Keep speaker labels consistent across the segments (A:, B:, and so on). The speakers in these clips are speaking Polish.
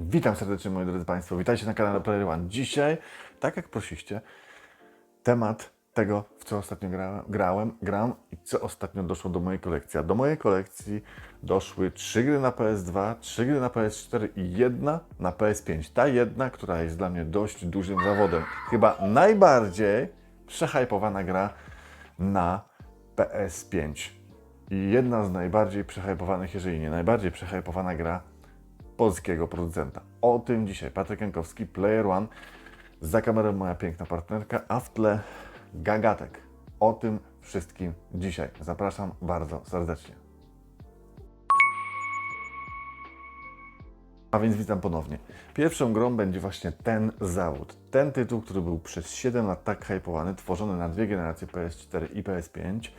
A: Witam serdecznie moi drodzy Państwo, witajcie na kanale Player One. Dzisiaj, tak jak prosiliście, temat tego, w co ostatnio grałem, grałem, gram i co ostatnio doszło do mojej kolekcji. A do mojej kolekcji doszły trzy gry na PS2, trzy gry na PS4 i jedna na PS5. Ta jedna, która jest dla mnie dość dużym zawodem. Chyba najbardziej przehypowana gra na PS5. I jedna z najbardziej przehypowanych, jeżeli nie najbardziej przehypowana gra polskiego producenta. O tym dzisiaj Patryk Jankowski, Player One, za kamerą moja piękna partnerka, a w tle Gagatek. O tym wszystkim dzisiaj. Zapraszam bardzo serdecznie. A więc witam ponownie. Pierwszą grą będzie właśnie ten zawód. Ten tytuł, który był przez 7 lat tak hypowany, tworzony na dwie generacje PS4 i PS5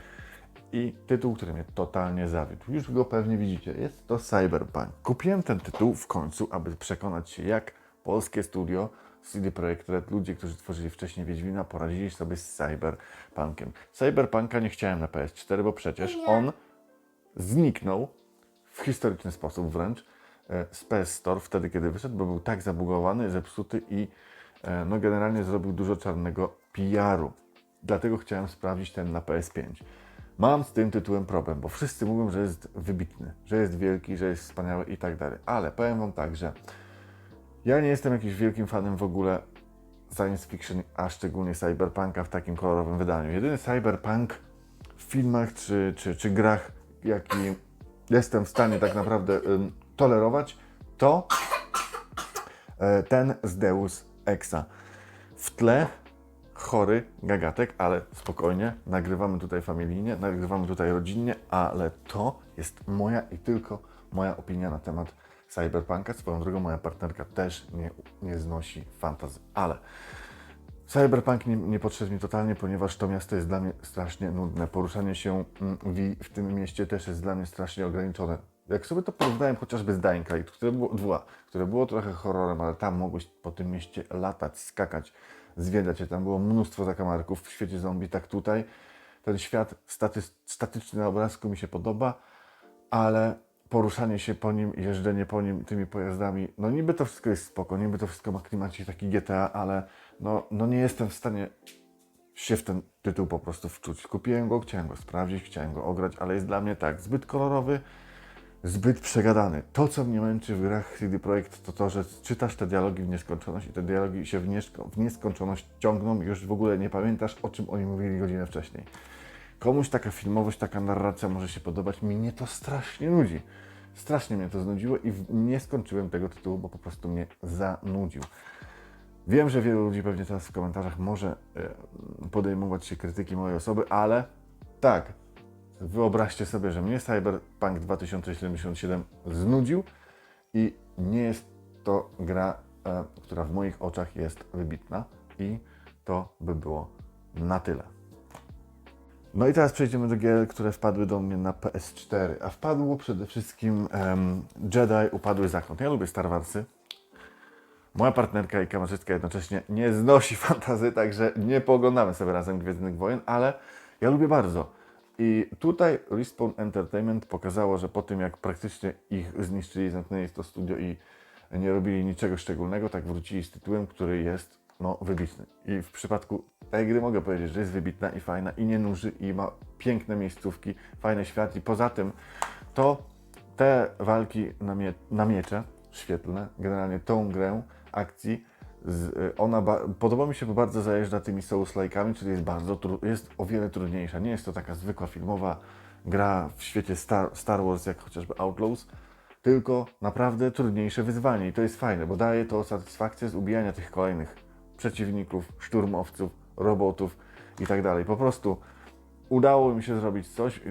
A: i tytuł, który mnie totalnie zawiódł. Już go pewnie widzicie. Jest to Cyberpunk. Kupiłem ten tytuł w końcu, aby przekonać się, jak polskie studio CD Projekt Red, ludzie, którzy tworzyli wcześniej Wiedźmina, poradzili sobie z Cyberpunkiem. Cyberpunka nie chciałem na PS4, bo przecież on zniknął w historyczny sposób wręcz e, z PS Store wtedy, kiedy wyszedł, bo był tak zabugowany, zepsuty i e, no generalnie zrobił dużo czarnego PR-u. Dlatego chciałem sprawdzić ten na PS5. Mam z tym tytułem problem, bo wszyscy mówią, że jest wybitny, że jest wielki, że jest wspaniały i tak dalej. Ale powiem Wam tak, że ja nie jestem jakimś wielkim fanem w ogóle science fiction, a szczególnie cyberpunka w takim kolorowym wydaniu. Jedyny cyberpunk w filmach czy, czy, czy grach, jaki jestem w stanie tak naprawdę tolerować, to e, ten z Deus Exa. W tle chory gagatek, ale spokojnie, nagrywamy tutaj familijnie, nagrywamy tutaj rodzinnie, ale to jest moja i tylko moja opinia na temat Cyberpunka. Swoją drogą moja partnerka też nie, nie znosi fantazy, ale Cyberpunk nie, nie podszedł mi totalnie, ponieważ to miasto jest dla mnie strasznie nudne. Poruszanie się mm, w, tym mieście też jest dla mnie strasznie ograniczone. Jak sobie to porównałem chociażby z Dying Light, które było, dwa, które było trochę horrorem, ale tam mogłeś po tym mieście latać, skakać, zwiedzać się. Tam było mnóstwo zakamarków w świecie zombie, tak tutaj. Ten świat staty, statyczny na obrazku mi się podoba, ale poruszanie się po nim, jeżdżenie po nim tymi pojazdami, no niby to wszystko jest spoko, niby to wszystko ma klimacik taki GTA, ale no, no nie jestem w stanie się w ten tytuł po prostu wczuć. Kupiłem go, chciałem go sprawdzić, chciałem go ograć, ale jest dla mnie tak, zbyt kolorowy, zbyt przegadany. To, co mnie męczy w grach CD Projekt, to to, że czytasz te dialogi w nieskończoność i te dialogi się w, w nieskończoność ciągną i już w ogóle nie pamiętasz, o czym oni mówili godzinę wcześniej. Komuś taka filmowość, taka narracja może się podobać, mnie to strasznie nudzi. Strasznie mnie to znudziło i nie skończyłem tego tytułu, bo po prostu mnie zanudził. Wiem, że wielu ludzi pewnie teraz w komentarzach może e, podejmować się krytyki mojej osoby, ale tak, wyobraźcie sobie, że mnie Cyberpunk 2077 znudził i nie jest to gra, e, która w moich oczach jest wybitna i to by było na tyle. No i teraz przejdziemy do gier, które wpadły do mnie na PS4, a wpadło przede wszystkim em, Jedi Upadły Zakon. Ja lubię Star Warsy. Moja partnerka i kamerzystka jednocześnie nie znosi fantazy, także nie poglądamy sobie razem Gwiezdnych Wojen, ale ja lubię bardzo. I tutaj Respawn Entertainment pokazało, że po tym jak praktycznie ich zniszczyli, zamknęli to studio i nie robili niczego szczególnego, tak wrócili z tytułem, który jest no, wybitny. I w przypadku tej gry mogę powiedzieć, że jest wybitna i fajna i nie nuży i ma piękne miejscówki, fajny świat i poza tym to te walki na, mie na miecze świetlne, generalnie tą grę akcji, z, y, ona ba- podoba mi się, bo bardzo zajeżdża tymi Souls-like'ami, czyli jest bardzo jest o wiele trudniejsza. Nie jest to taka zwykła filmowa gra w świecie Star, Star Wars, jak chociażby Outlaws, tylko naprawdę trudniejsze wyzwanie i to jest fajne, bo daje to satysfakcję z ubijania tych kolejnych przeciwników, szturmowców, robotów i tak dalej. Po prostu udało mi się zrobić coś.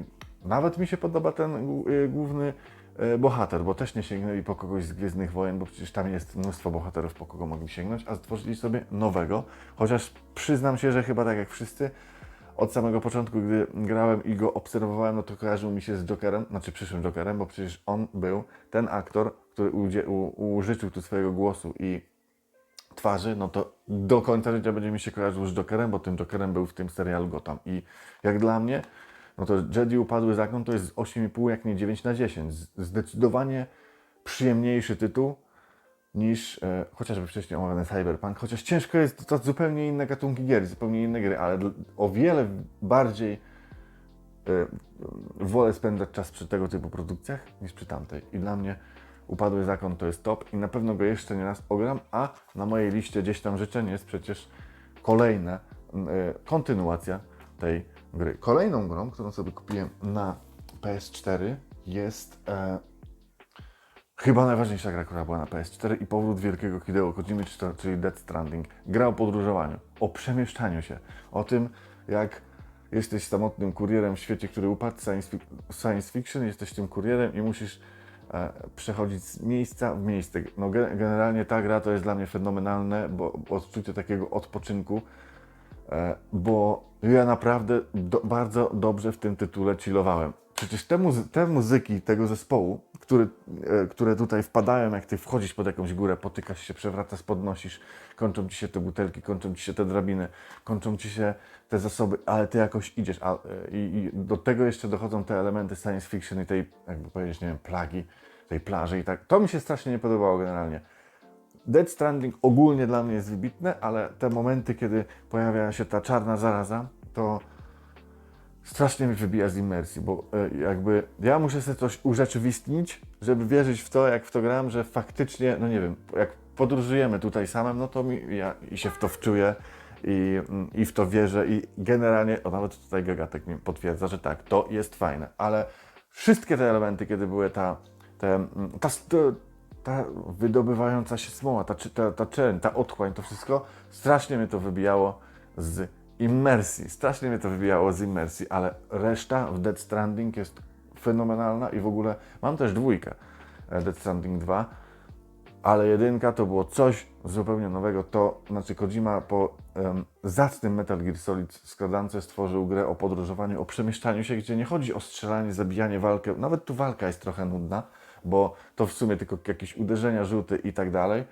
A: Nawet mi się podoba ten y, główny bohater, bo też nie sięgnęli po kogoś z Gwiezdnych Wojen, bo przecież tam jest mnóstwo bohaterów, po kogo mogli sięgnąć, a stworzyli sobie nowego. Chociaż przyznam się, że chyba tak jak wszyscy, od samego początku, gdy grałem i go obserwowałem, no to kojarzył mi się z Jokerem, znaczy przyszłym Jokerem, bo przecież on był ten aktor, który użyczył tu swojego głosu i twarzy, no to do końca życia będzie mi się kojarzył z Jokerem, bo tym Jokerem był w tym serialu Gotham. I jak dla mnie, no to Jedi Upadły Zakon to jest 8,5 jak nie 9 na 10. Z- Zdecydowanie przyjemniejszy tytuł niż e, chociażby wcześniej omawiany Cyberpunk, chociaż ciężko jest, to zupełnie inne gatunki gier, zupełnie inne gry, ale o wiele bardziej e, wolę spędzać czas przy tego typu produkcjach niż przy tamtej. I dla mnie Upadły Zakon to jest top i na pewno go jeszcze nie raz ogram, a na mojej liście gdzieś tam życzeń jest przecież kolejna e, kontynuacja tej gry. Kolejną grą, którą sobie kupiłem na PS4 jest e, chyba najważniejsza gra, która była na PS4 i powrót wielkiego Hideo Kojimy, czyli Death Stranding. Gra o podróżowaniu, o przemieszczaniu się, o tym jak jesteś samotnym kurierem w świecie, który upadł, science, science fiction, jesteś tym kurierem i musisz e, przechodzić z miejsca w miejsce. No, ge- generalnie ta gra to jest dla mnie fenomenalne, bo, odczucie takiego odpoczynku, bo ja naprawdę do, bardzo dobrze w tym tytule chillowałem. Przecież te, muzy- te muzyki tego zespołu, który, e, które tutaj wpadają, jak ty wchodzisz pod jakąś górę, potykasz się, przewracasz, podnosisz, kończą ci się te butelki, kończą ci się te drabiny, kończą ci się te zasoby, ale ty jakoś idziesz. A, e, i, I do tego jeszcze dochodzą te elementy science fiction i tej, jakby powiedzieć, nie wiem, plagi, tej plaży i tak. To mi się strasznie nie podobało generalnie. Dead Stranding ogólnie dla mnie jest wybitne, ale te momenty, kiedy pojawia się ta czarna zaraza, to strasznie mnie wybija z imersji, bo e, jakby ja muszę sobie coś urzeczywistnić, żeby wierzyć w to, jak w to gram, że faktycznie, no nie wiem, jak podróżujemy tutaj samym, no to mi, ja i się w to wczuję i, mm, i w to wierzę i generalnie, o nawet tutaj Gagatek mi potwierdza, że tak, to jest fajne, ale wszystkie te elementy, kiedy były ta, te, mm, ta, ta, ta wydobywająca się smoła, ta, ta, ta czerń, ta otchłań, to wszystko strasznie mnie to wybijało z imersji. Strasznie mnie to wybijało z imersji, ale reszta w Dead Stranding jest fenomenalna i w ogóle mam też dwójkę e, Dead Stranding 2, ale jedynka to było coś zupełnie nowego. To znaczy Kojima po um, zacnym Metal Gear Solid składance stworzył grę o podróżowaniu, o przemieszczaniu się, gdzie nie chodzi o strzelanie, zabijanie, walkę. Nawet tu walka jest trochę nudna, bo to w sumie tylko jakieś uderzenia, rzuty i tak dalej.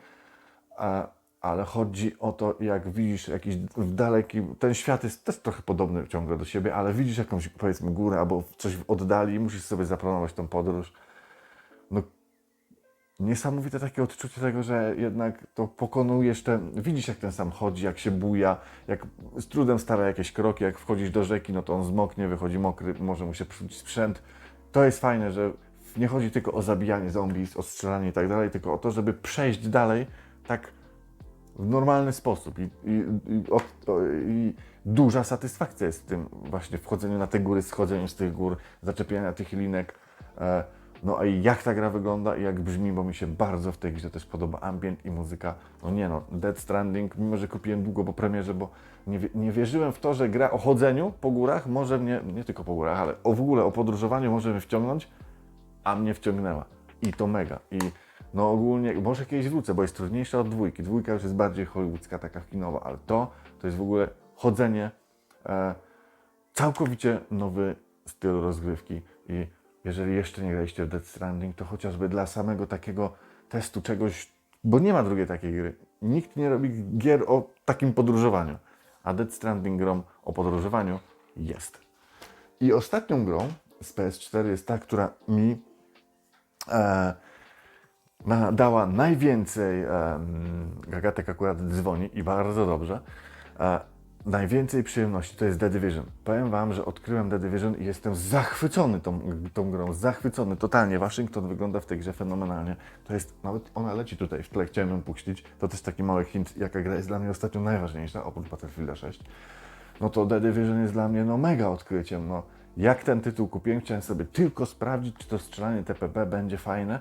A: Ale chodzi o to, jak widzisz jakiś daleki, ten świat jest też trochę podobny ciągle do siebie, ale widzisz jakąś powiedzmy górę albo coś w oddali i musisz sobie zaplanować tą podróż. No niesamowite takie odczucie tego, że jednak to pokonujesz ten, widzisz jak ten sam chodzi, jak się buja, jak z trudem stawia jakieś kroki, jak wchodzisz do rzeki, no to on zmoknie, wychodzi mokry, może mu się psuć sprzęt. To jest fajne, że nie chodzi tylko o zabijanie zombie, o strzelanie i tak dalej, tylko o to, żeby przejść dalej tak w normalny sposób i, i, i, od- o- i duża satysfakcja jest w tym właśnie wchodzeniu na te góry, schodzeniu z tych gór, zaczepiania tych linek. E, no a jak ta gra wygląda i jak brzmi, bo mi się bardzo w tej grze też podoba ambient i muzyka. No nie no, Dead Stranding, mimo że kupiłem długo po premierze, bo nie, nie wierzyłem w to, że gra o chodzeniu po górach może mnie, nie tylko po górach, ale o w ogóle o podróżowaniu może mnie wciągnąć, a mnie wciągnęła. I to mega. I no ogólnie, może kiedyś wrócę, bo jest trudniejsza od dwójki. Dwójka już jest bardziej hollywoodzka, taka kinowa, ale to, to jest w ogóle chodzenie, e, całkowicie nowy styl rozgrywki. I jeżeli jeszcze nie graliście w Death Stranding, to chociażby dla samego takiego testu czegoś, bo nie ma drugiej takiej gry. Nikt nie robi gier o takim podróżowaniu, a Death Stranding grą o podróżowaniu jest. I ostatnią grą z PS4 jest ta, która mi na, dała najwięcej, e, Gagatek akurat dzwoni i bardzo dobrze, e, najwięcej przyjemności to jest The Division. Powiem Wam, że odkryłem The Division i jestem zachwycony tą, tą grą, zachwycony totalnie. Waszyngton wygląda w tej grze fenomenalnie. To jest, nawet ona leci tutaj w tle, chciałem ją puścić. To też taki mały hint, jaka gra jest dla mnie ostatnio najważniejsza, oprócz Battlefielda 6 no to The Division jest dla mnie no mega odkryciem. No, jak ten tytuł kupiłem, chciałem sobie tylko sprawdzić, czy to strzelanie TPP będzie fajne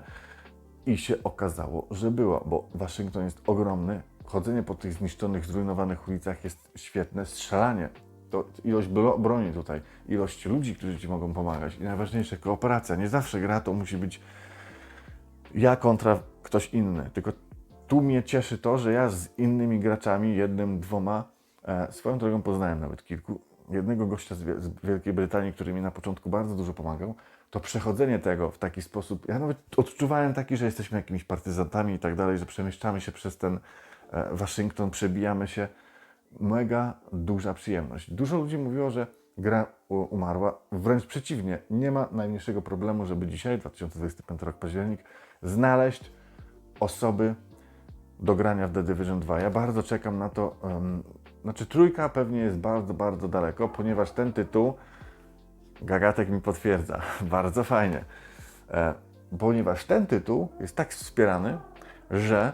A: i się okazało, że było, bo Waszyngton jest ogromny, chodzenie po tych zniszczonych, zrujnowanych ulicach jest świetne, strzelanie, to ilość bro- broni tutaj, ilość ludzi, którzy Ci mogą pomagać i najważniejsze, kooperacja. Nie zawsze gra to musi być ja kontra ktoś inny. Tylko tu mnie cieszy to, że ja z innymi graczami, jednym, dwoma, e, swoją drogą poznałem nawet kilku. Jednego gościa z, Wie- z Wielkiej Brytanii, który mi na początku bardzo dużo pomagał, to przechodzenie tego w taki sposób, ja nawet odczuwałem taki, że jesteśmy jakimiś partyzantami i tak dalej, że przemieszczamy się przez ten e, Waszyngton, przebijamy się. Mega duża przyjemność. Dużo ludzi mówiło, że gra umarła. Wręcz przeciwnie, nie ma najmniejszego problemu, żeby dzisiaj, 2025 rok październik, znaleźć osoby, do grania w The Division 2. Ja bardzo czekam na to. Znaczy, trójka pewnie jest bardzo, bardzo daleko, ponieważ ten tytuł Gagatek mi potwierdza. Bardzo fajnie. E, ponieważ ten tytuł jest tak wspierany, że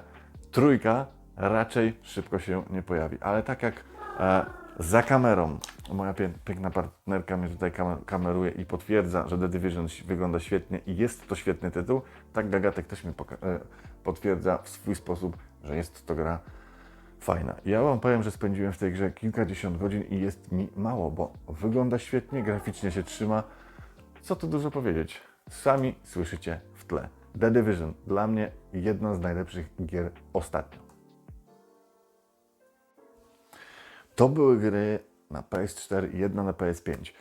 A: trójka raczej szybko się nie pojawi. Ale tak jak e, za kamerą moja pię- piękna partnerka mnie tutaj kam- kameruje i potwierdza, że The Division wygląda świetnie i jest to świetny tytuł, tak Gagatek też mi e, potwierdza w swój sposób, że jest to gra fajna. Ja Wam powiem, że spędziłem w tej grze kilkadziesiąt godzin i jest mi mało, bo wygląda świetnie, graficznie się trzyma. Co tu dużo powiedzieć? Sami słyszycie w tle. The Division dla mnie jedna z najlepszych gier ostatnio. To były gry na PS4 i jedna na PS5.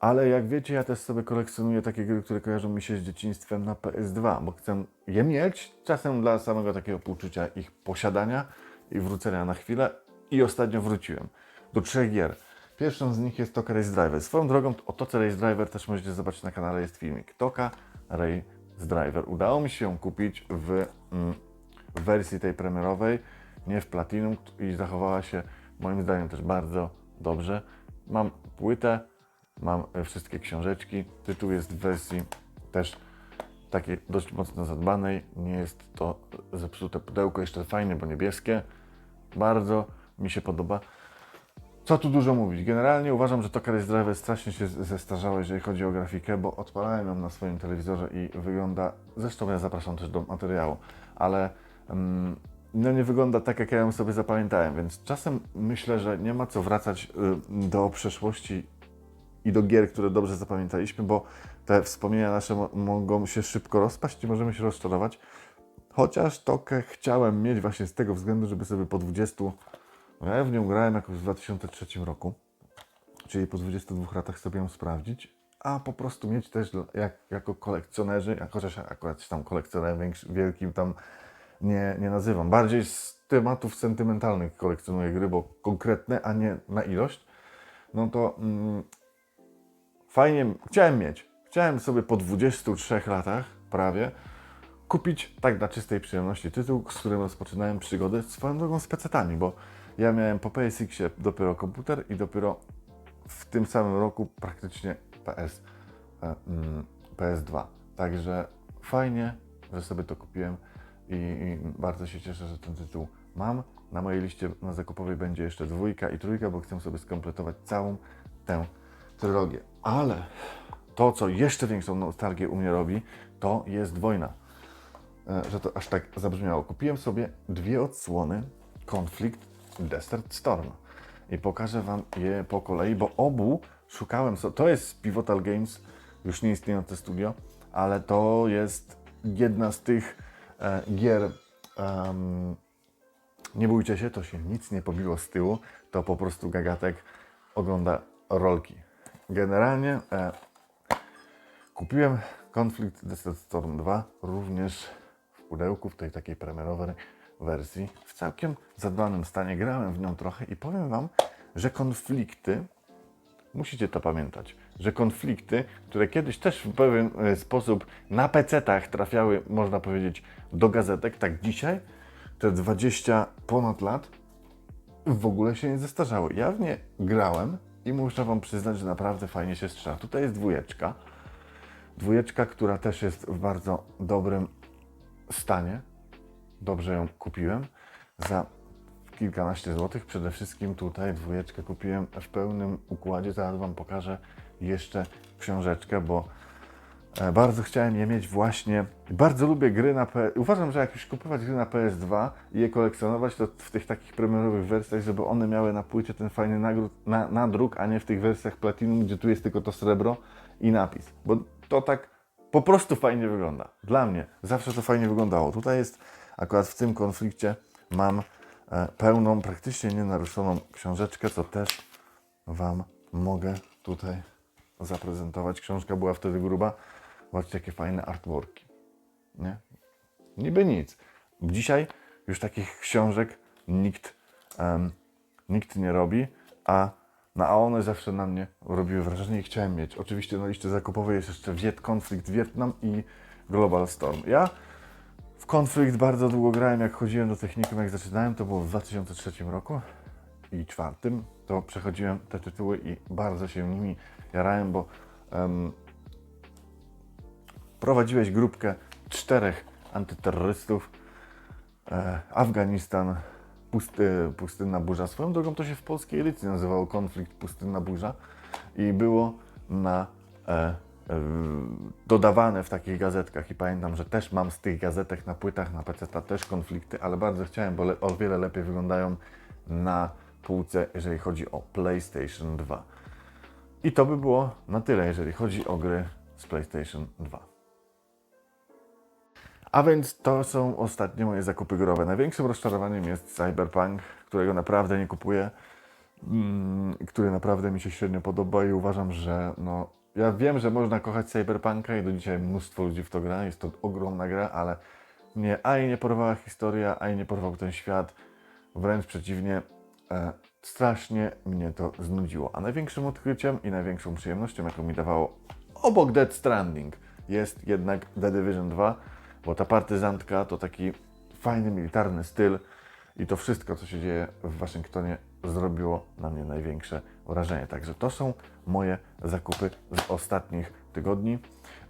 A: Ale jak wiecie, ja też sobie kolekcjonuję takie gry, które kojarzą mi się z dzieciństwem na PS2, bo chcę je mieć czasem dla samego takiego poczucia ich posiadania i wrócenia na chwilę. I ostatnio wróciłem do trzech gier. Pierwszą z nich jest Toka Race Driver. Swoją drogą o Toce Race Driver też możecie zobaczyć na kanale, jest filmik. Toka Race Driver. Udało mi się ją kupić w, mm, w wersji tej premierowej, nie w Platinum i zachowała się moim zdaniem też bardzo dobrze. Mam płytę, mam e, wszystkie książeczki. Tytuł jest w wersji też takiej dość mocno zadbanej. Nie jest to zepsute pudełko, jeszcze fajne, bo niebieskie. Bardzo mi się podoba. Co tu dużo mówić? Generalnie uważam, że Toka Race Driver strasznie się zestarzała, jeżeli chodzi o grafikę, bo odpalałem ją na swoim telewizorze i wygląda, zresztą ja zapraszam też do materiału, ale mm, no nie wygląda tak, jak ja ją sobie zapamiętałem, więc czasem myślę, że nie ma co wracać y, do przeszłości i do gier, które dobrze zapamiętaliśmy, bo te wspomnienia nasze mo- mogą się szybko rozpaść i możemy się rozczarować. Chociaż Tokę chciałem mieć właśnie z tego względu, żeby sobie po 20, no ja w nią grałem jakoś w 2003 roku, czyli po 22 latach sobie ją sprawdzić, a po prostu mieć też jak, jako kolekcjonerzy, jak chociaż akurat się tam kolekcjonerem większy- wielkim tam nie, nie nazywam. Bardziej z tematów sentymentalnych kolekcjonuję gry, bo konkretne, a nie na ilość, no to mm, fajnie, chciałem mieć. Chciałem sobie po 23 latach prawie kupić tak dla czystej przyjemności tytuł, z którym rozpoczynałem przygodę swoją drogą z PC-tami, bo ja miałem po PSX-ie dopiero komputer i dopiero w tym samym roku praktycznie PS, e, mm, PS2. Także fajnie, że sobie to kupiłem i, i bardzo się cieszę, że ten tytuł mam. Na mojej liście na zakupowej będzie jeszcze dwójka i trójka, bo chcę sobie skompletować całą tę trylogię. Ale to, co jeszcze większą nostalgię u mnie robi, to jest wojna. E, Że to aż tak zabrzmiało. Kupiłem sobie dwie odsłony Conflict Desert Storm i pokażę Wam je po kolei, bo obu szukałem. To jest Pivotal Games, już nie istniejące studio, ale to jest jedna z tych e, gier. em, nie bójcie się, to się nic nie pobiło z tyłu, to po prostu gagatek ogląda rolki. Generalnie e, kupiłem Conflict Desert Storm 2 również pudełku, w tej takiej premierowej wersji, w całkiem zadbanym stanie. Grałem w nią trochę i powiem Wam, że konflikty, musicie to pamiętać, że konflikty, które kiedyś też w pewien e, sposób na PC-tach trafiały, można powiedzieć, do gazetek, tak dzisiaj, te 20 ponad lat, w ogóle się nie zestarzały. Ja w nie grałem i muszę Wam przyznać, że naprawdę fajnie się strzela. Tutaj jest dwójeczka. Dwójeczka, która też jest w bardzo dobrym stanie. Dobrze ją kupiłem za kilkanaście złotych. Przede wszystkim tutaj dwójeczkę kupiłem w pełnym układzie. Zaraz Wam pokażę jeszcze książeczkę, bo e, bardzo chciałem je mieć właśnie. Bardzo lubię gry na PS. Uważam, że jak już kupować gry na PS2 i je kolekcjonować, to w tych takich premierowych wersjach, żeby one miały na płycie ten fajny nagród, na, nadruk, a nie w tych wersjach Platinum, gdzie tu jest tylko to srebro i napis. Bo to tak po prostu fajnie wygląda. Dla mnie zawsze to fajnie wyglądało. Tutaj jest akurat w tym konflikcie mam e, pełną, praktycznie nienaruszoną książeczkę, co też Wam mogę tutaj zaprezentować. Książka była wtedy gruba. Zobaczcie, jakie fajne artworki. Nie? Niby nic. Dzisiaj już takich książek nikt, em, nikt nie robi, a, no, a one zawsze na mnie robiły wrażenie i chciałem mieć. Oczywiście na liście zakupowej jest jeszcze Wiet, konflikt Wietnam i Global Storm. Ja W konflikt bardzo długo grałem, jak chodziłem do technikum, jak zaczynałem, to było w 2003 roku i 2004, to przechodziłem te tytuły i bardzo się nimi jarałem, bo em, prowadziłeś grupkę czterech antyterrorystów, e, Afganistan, pusty, Pustynna Burza. Swoją drogą to się w polskiej edycji nazywało Konflikt Pustynna Burza i było na e, e, dodawane w takich gazetkach i pamiętam, że też mam z tych gazetek na płytach, na PC też konflikty, ale bardzo chciałem, bo o wiele lepiej wyglądają na półce, jeżeli chodzi o PlayStation 2. I to by było na tyle, jeżeli chodzi o gry z PlayStation 2. A więc to są ostatnie moje zakupy growe. Największym rozczarowaniem jest Cyberpunk, którego naprawdę nie kupuję, mm, który naprawdę mi się średnio podoba i uważam, że no, ja wiem, że można kochać Cyberpunka i do dzisiaj mnóstwo ludzi w to gra, jest to ogromna gra, ale mnie ani nie porwała historia, ani nie porwał ten świat, wręcz przeciwnie, e, strasznie mnie to znudziło. A największym odkryciem i największą przyjemnością, jaką mi dawało obok Dead Stranding, jest jednak The Division 2, bo ta partyzantka to taki fajny, militarny styl i to wszystko, co się dzieje w Waszyngtonie, zrobiło na mnie największe wrażenie. Także to są moje zakupy z ostatnich tygodni.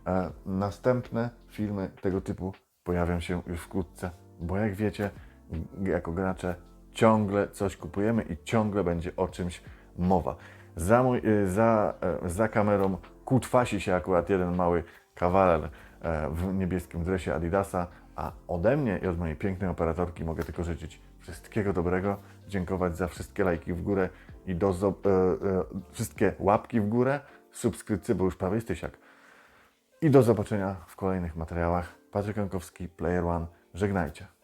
A: E, następne filmy tego typu pojawią się już wkrótce, bo jak wiecie, jako gracze ciągle coś kupujemy i ciągle będzie o czymś mowa. Za, mój, y, za, e, za kamerą kutwasi się akurat jeden mały kawaler e, w niebieskim dresie Adidasa, a ode mnie i od mojej pięknej operatorki mogę tylko życzyć wszystkiego dobrego, dziękować za wszystkie lajki w górę i do, e, e, wszystkie łapki w górę, subskrypcje, bo już prawie jest tysiak. I do zobaczenia w kolejnych materiałach. Patryk Jankowski, Player One. Żegnajcie.